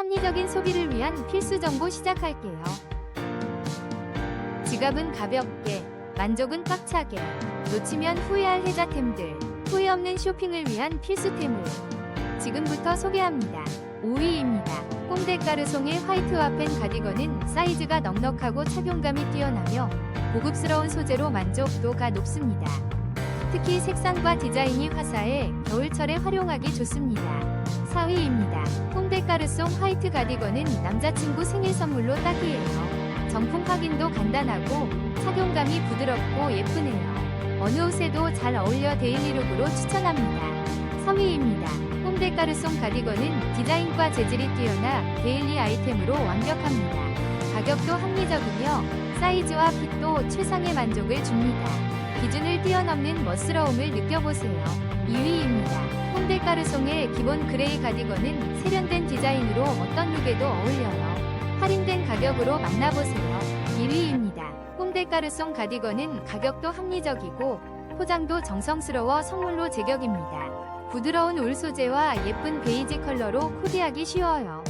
합리적인 소비를 위한 필수 정보 시작할게요. 지갑은 가볍게, 만족은 꽉차게, 놓치면 후회할 혜자템들, 후회 없는 쇼핑을 위한 필수템을 지금부터 소개합니다. 5위입니다. 꼼데까르송의 화이트 와펜 가디건은 사이즈가 넉넉하고 착용감이 뛰어나며 고급스러운 소재로 만족도가 높습니다. 특히 색상과 디자인이 화사해 겨울철에 활용하기 좋습니다. 4위입니다. 꼼데까르송 화이트 가디건은 남자친구 생일 선물로 딱이에요. 정품 확인도 간단하고 착용감이 부드럽고 예쁘네요. 어느 옷에도 잘 어울려 데일리룩으로 추천합니다. 3위입니다. 꼼데까르송 가디건은 디자인과 재질이 뛰어나 데일리 아이템으로 완벽합니다. 가격도 합리적이며 사이즈와 핏도 최상의 만족을 줍니다. 기준을 뛰어넘는 멋스러움을 느껴보세요. 2위입니다. 꼼데까르송의 기본 그레이 가디건은 세련된 디자인으로 어떤 룩에도 어울려요. 할인된 가격으로 만나보세요. 1위입니다. 꼼데까르송 가디건은 가격도 합리적이고 포장도 정성스러워 선물로 제격입니다. 부드러운 울 소재와 예쁜 베이지 컬러로 코디하기 쉬워요.